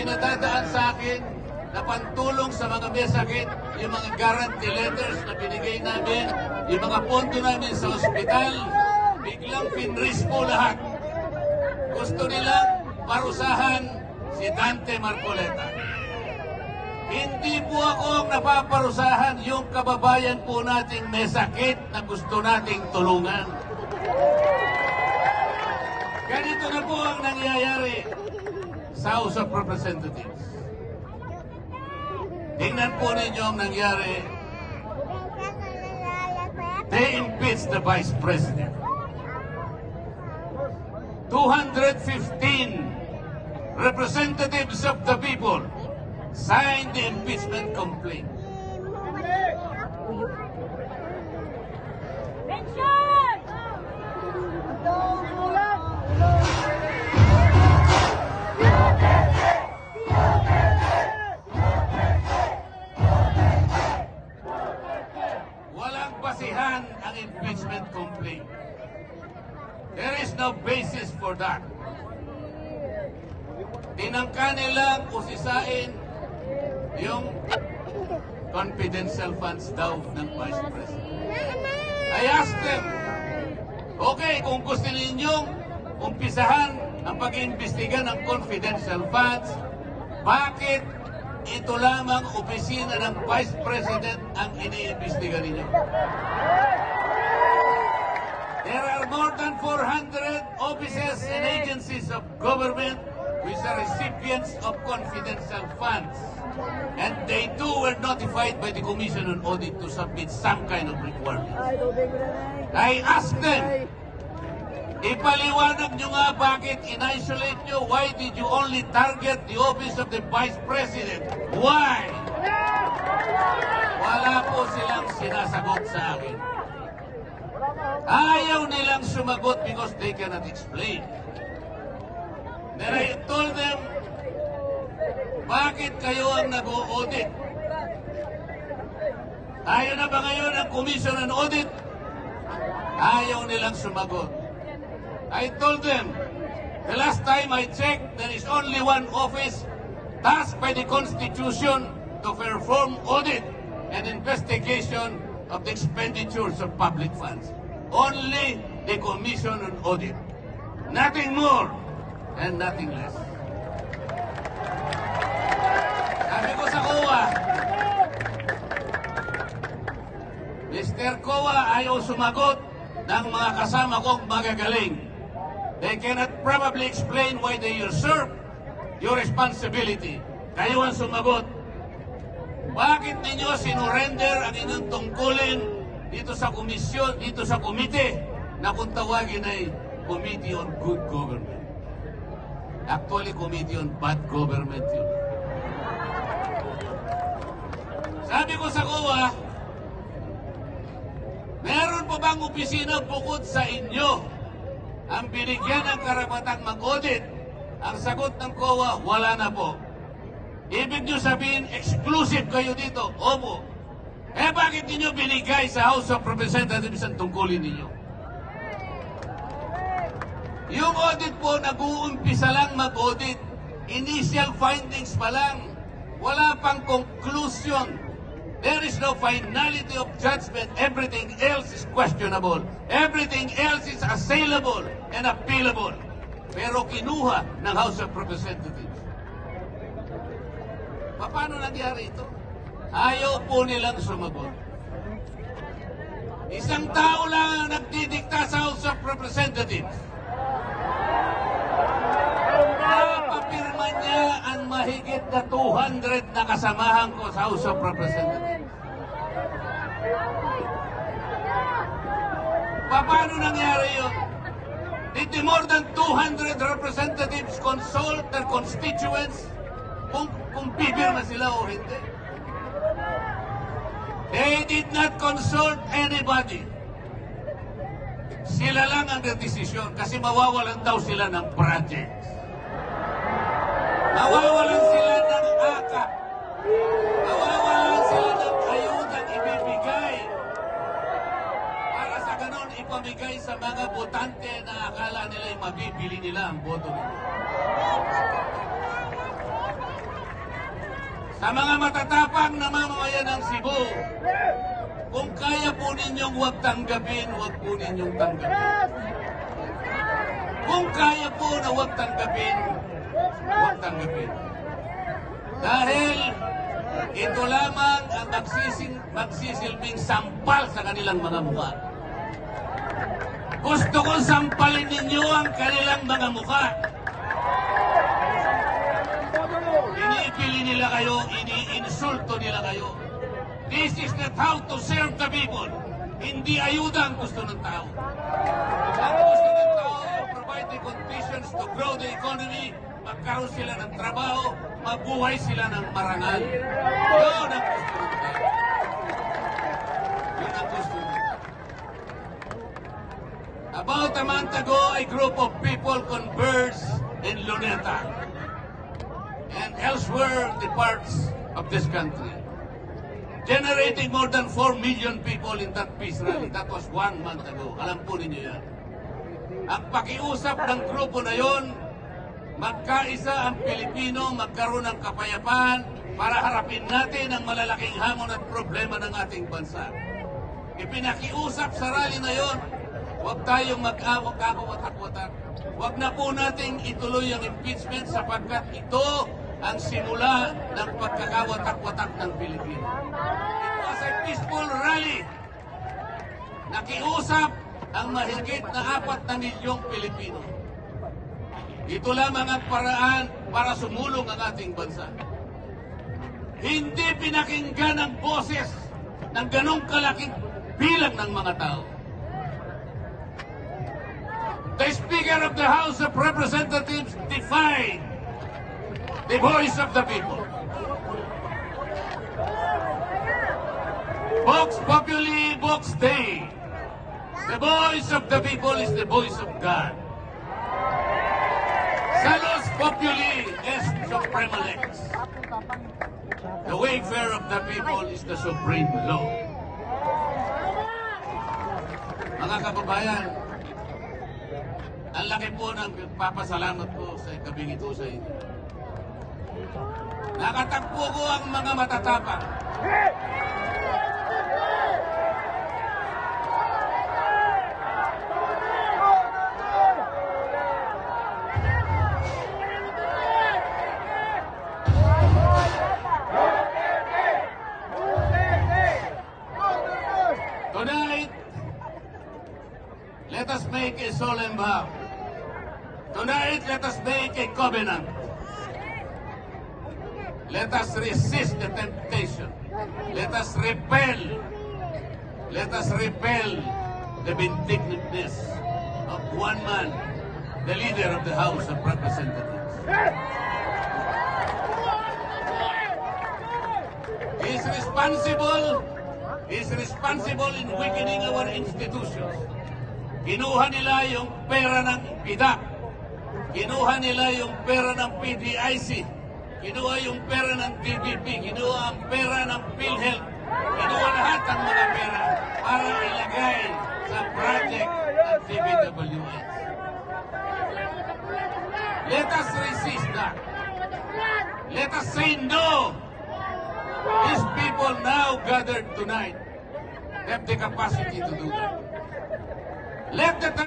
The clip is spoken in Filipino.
pinadadaan sa akin na pantulong sa mga may sakit, yung mga guarantee letters na binigay namin, yung mga pondo namin sa ospital, biglang pinris po lahat. Gusto nilang parusahan si Dante Marcoleta. Hindi po ako ang napaparusahan yung kababayan po nating may sakit na gusto nating tulungan. Ganito na po ang nangyayari sa House of Representatives. Tingnan po ninyo ang nangyari. They impeached the Vice President. 215 representatives of the people signed the impeachment complaint. Basihan ang impeachment complaint. There is no basis for that. Tinangka nilang usisain yung confidential funds daw ng Vice President. I asked them, okay, kung gusto ninyong umpisahan ang pag-iimbestiga ng confidential funds, bakit ito lamang opisina ng Vice President ang iniimbestiga ninyo? There are more than 400 offices and agencies of government which are recipients of confidential funds. And they too were notified by the Commission on Audit to submit some kind of requirement. I asked them, ipaliwanag nyo nga bakit in-isolate nyo, why did you only target the office of the Vice President? Why? Wala po silang sinasagot sa akin. Ayaw nilang sumagot because they cannot explain. Then I told them, bakit kayo ang nag-audit? Tayo na ba ngayon ang Commission on Audit? Ayaw nilang sumagot. I told them, the last time I checked, there is only one office tasked by the Constitution to perform audit and investigation of the expenditures of public funds. Only the Commission on Audit. Nothing more and nothing less. Sabi ko sa COA, Mr. COA ayaw sumagot ng mga kasama kong magagaling. They cannot probably explain why they usurp your responsibility. Kayo ang sumagot. Bakit ninyo sinurrender ang inyong tungkulin dito sa komisyon, dito sa komite na kung tawagin ay Committee on Good Government? Actually, Committee on Bad Government yun. Sabi ko sa COA, meron pa bang opisina bukod sa inyo ang binigyan ng karapatang mag-audit? Ang sagot ng COA, wala na po. Ibig nyo sabihin, exclusive kayo dito. Opo. Eh bakit ninyo binigay sa House of Representatives ang tungkulin ninyo? Yung audit po, nag-uumpisa lang mag-audit. Initial findings pa lang. Wala pang conclusion. There is no finality of judgment. Everything else is questionable. Everything else is assailable and appealable. Pero kinuha ng House of Representatives. Paano nangyari ito? Ayaw po nilang sumagot. Isang tao lang ang nagdidikta sa House of Representatives. Napapirma niya ang mahigit na 200 na kasamahan ko sa House of Representatives. Paano nangyari yun? Did the more than 200 representatives consult their constituents kung, kung pipirma sila o hindi? They did not consult anybody. Sila lang ang desisyon kasi mawawalan daw sila ng projects. Mawawalan ipamigay sa mga botante na akala nila'y mabibili nila ang boto nila. Sa mga matatapang na mamamayan ng Cebu, kung kaya po ninyong huwag tanggapin, huwag po ninyong tanggapin. Kung kaya po na huwag tanggapin, huwag tanggapin. Dahil ito lamang ang magsising, magsisilbing sampal sa kanilang mga mukha. Gusto kong sampalin ninyo ang kanilang mga mukha. Iniipili nila kayo, iniinsulto nila kayo. This is not how to serve the people. Hindi ayuda ang gusto ng tao. Ang gusto ng tao ay provide the conditions to grow the economy, magkaroon sila ng trabaho, mabuhay sila ng marangal. Yun ang gusto ng tao. Yun ang gusto ng tao. About a month ago, a group of people converged in Luneta and elsewhere the parts of this country, generating more than 4 million people in that peace rally. That was one month ago. Alam po ninyo yan. Ang pakiusap ng grupo na yon, magkaisa ang Pilipino, magkaroon ng kapayapaan para harapin natin ang malalaking hamon at problema ng ating bansa. Ipinakiusap sa rally na yon, huwag tayong mag-awak watak Huwag na po nating ituloy ang impeachment sapagkat ito ang simula ng pagkakawatak-watak ng Pilipino. It was a peaceful rally. Nakiusap ang mahigit na apat na milyong Pilipino. Ito lamang ang paraan para sumulong ang ating bansa. Hindi pinakinggan ang boses ng ganong kalaking bilang ng mga tao. The Speaker of the House of Representatives defied the voice of the people. Vox Populi, Vox Dei. The voice of the people is the voice of God. Salus Populi est suprema lex. The welfare of the people is the supreme law. Mga kababayan, ang laki po ng papasalamat ko sa gabing ito sa inyo. Nakatagpo ko ang mga matatapang. Tonight, let us make a solemn vow. Tonight, let us make a covenant. Let us resist the temptation. Let us repel. Let us repel the vindictiveness of one man, the leader of the House of Representatives. He is responsible. He is responsible in weakening our institutions. Kinuha nila yung pera ng PIDAC. Kinuha nila yung pera ng PDIC. Kinuha yung pera ng DBP. Kinuha ang pera ng PhilHealth. Kinuha lahat ang mga pera para ilagay sa project ng DBWS. Let us resist that. Let us say no. These people now gathered tonight have the capacity to do that. Let the